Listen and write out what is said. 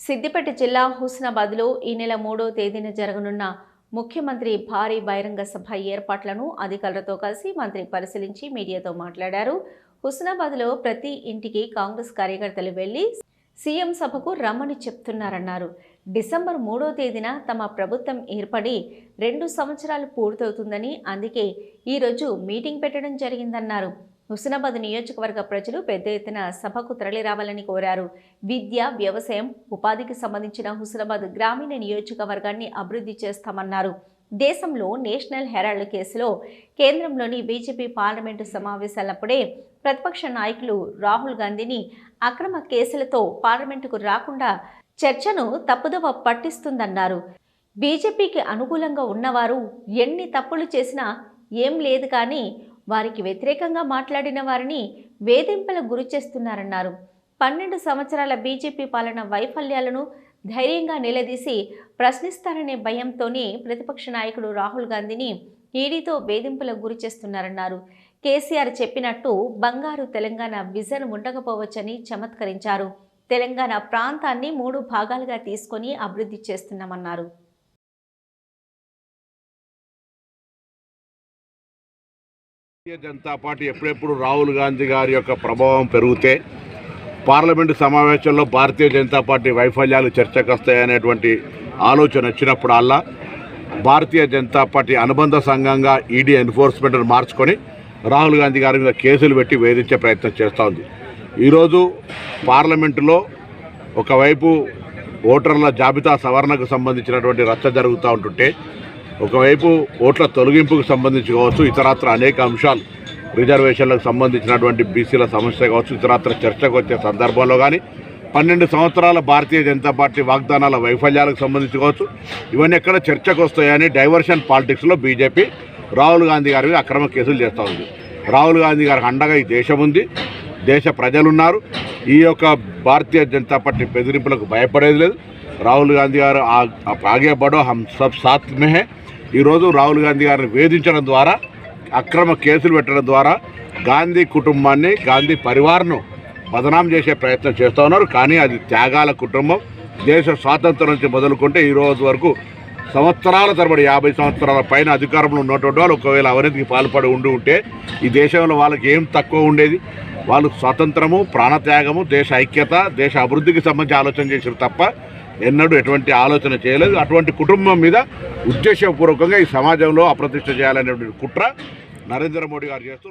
సిద్దిపేట జిల్లా హుస్నాబాద్లో ఈ నెల మూడో తేదీన జరగనున్న ముఖ్యమంత్రి భారీ బహిరంగ సభ ఏర్పాట్లను అధికారులతో కలిసి మంత్రి పరిశీలించి మీడియాతో మాట్లాడారు. హుస్నాబాద్లో ప్రతి ఇంటికి కాంగ్రెస్ కార్యకర్తలు వెళ్ళి సీఎం సభకు రమ్మని చెప్తున్నారన్నారు. డిసెంబర్ మూడో తేదీన తమ ప్రభుత్వం ఏర్పడి రెండు సంవత్సరాలు పూర్తవుతుందని అందుకే ఈరోజు మీటింగ్ పెట్టడం జరిగిందన్నారు. హుస్నాబాద్ నియోజకవర్గ ప్రజలు పెద్ద ఎత్తున సభకు తరలిరావాలని కోరారు. విద్య వ్యవసాయం ఉపాధికి సంబంధించిన హుస్నాబాద్ గ్రామీణ నియోజకవర్గాన్ని అభివృద్ధి చేస్తామన్నారు. దేశంలో నేషనల్ హెరాల్డ్ కేసులో కేంద్రంలోని బీజేపీ పార్లమెంటు సమావేశాలప్పుడే ప్రతిపక్ష నాయకులు రాహుల్ గాంధీని అక్రమ కేసులతో పార్లమెంటుకు రాకుండా చర్చను తప్పుదవ పట్టిస్తుందన్నారు. బీజేపీకి అనుకూలంగా ఉన్నవారు ఎన్ని తప్పులు చేసినా ఏం లేదు కానీ వారికి వ్యతిరేకంగా మాట్లాడిన వారిని వేధింపులకు గురి చేస్తున్నారన్నారు. పన్నెండు సంవత్సరాల బీజేపీ పాలన వైఫల్యాలను ధైర్యంగా నిలదీసి ప్రశ్నిస్తారనే భయంతోనే ప్రతిపక్ష నాయకుడు రాహుల్ గాంధీని ఈడీతో వేధింపులకు గురి చేస్తున్నారన్నారు. కేసీఆర్ చెప్పినట్టు బంగారు తెలంగాణ విజన్ ఉండకపోవచ్చని చమత్కరించారు. తెలంగాణ ప్రాంతాన్ని మూడు భాగాలుగా తీసుకొని అభివృద్ధి చేస్తున్నామన్నారు. భారతీయ జనతా పార్టీ ఎప్పుడెప్పుడు రాహుల్ గాంధీ గారి యొక్క ప్రభావం పెరిగితే పార్లమెంటు సమావేశంలో భారతీయ జనతా పార్టీ వైఫల్యాలు చర్చకు వస్తాయనేటువంటి ఆలోచన వచ్చినప్పుడల్లా భారతీయ జనతా పార్టీ అనుబంధ సంఘంగా ఈడీ ఎన్ఫోర్స్మెంట్ను మార్చుకొని రాహుల్ గాంధీ గారి మీద కేసులు పెట్టి వేధించే ప్రయత్నం చేస్తూ ఉంది. ఈరోజు పార్లమెంటులో ఒకవైపు ఓటర్ల జాబితా సవరణకు సంబంధించినటువంటి రచ్చ జరుగుతూ ఉంటుంటే ఒకవైపు ఓట్ల తొలగింపుకు సంబంధించి కావచ్చు ఇతరత్ర అనేక అంశాలు రిజర్వేషన్లకు సంబంధించినటువంటి బీసీల సమస్య కావచ్చు ఇతరత్ర చర్చకు వచ్చే సందర్భంలో కానీ పన్నెండు సంవత్సరాల భారతీయ జనతా పార్టీ వాగ్దానాల వైఫల్యాలకు సంబంధించి కావచ్చు ఇవన్నీ ఎక్కడ చర్చకు వస్తాయని డైవర్షన్ పాలిటిక్స్లో బీజేపీ రాహుల్ గాంధీ గారి మీద అక్రమ కేసులు చేస్తూ ఉంది. రాహుల్ గాంధీ గారికి అండగా ఈ దేశం ఉంది దేశ ప్రజలున్నారు ఈ యొక్క భారతీయ జనతా పార్టీ బెదిరింపులకు భయపడేది లేదు రాహుల్ గాంధీ గారు ఆగే బడో హమ్ సబ్ సాత్ మే హే. ఈరోజు రాహుల్ గాంధీ గారిని వేధించడం ద్వారా అక్రమ కేసులు పెట్టడం ద్వారా గాంధీ కుటుంబాన్ని గాంధీ పరివార్ను బదనాం చేసే ప్రయత్నం చేస్తూ ఉన్నారు. కానీ అది త్యాగాల కుటుంబం. దేశ స్వాతంత్రం నుంచి మొదలుకుంటే ఈ రోజు వరకు సంవత్సరాల తరబడి యాభై సంవత్సరాల పైన అధికారంలో ఉన్నటువంటి వాళ్ళు ఒకవేళ అవినీతికి పాల్పడి ఉండి ఉంటే ఈ దేశంలో వాళ్ళకి ఏం తక్కువ ఉండేది? వాళ్ళు స్వాతంత్రము ప్రాణత్యాగము దేశ ఐక్యత దేశ అభివృద్ధికి సంబంధించి ఆలోచన చేశారు తప్ప ఎన్నడూ ఎటువంటి ఆలోచన చేయలేదు. అటువంటి కుటుంబం మీద ఉద్దేశపూర్వకంగా ఈ సమాజంలో అప్రతిష్ట చేయాలనేటువంటి కుట్ర నరేంద్ర మోడీ గారు చేస్తూ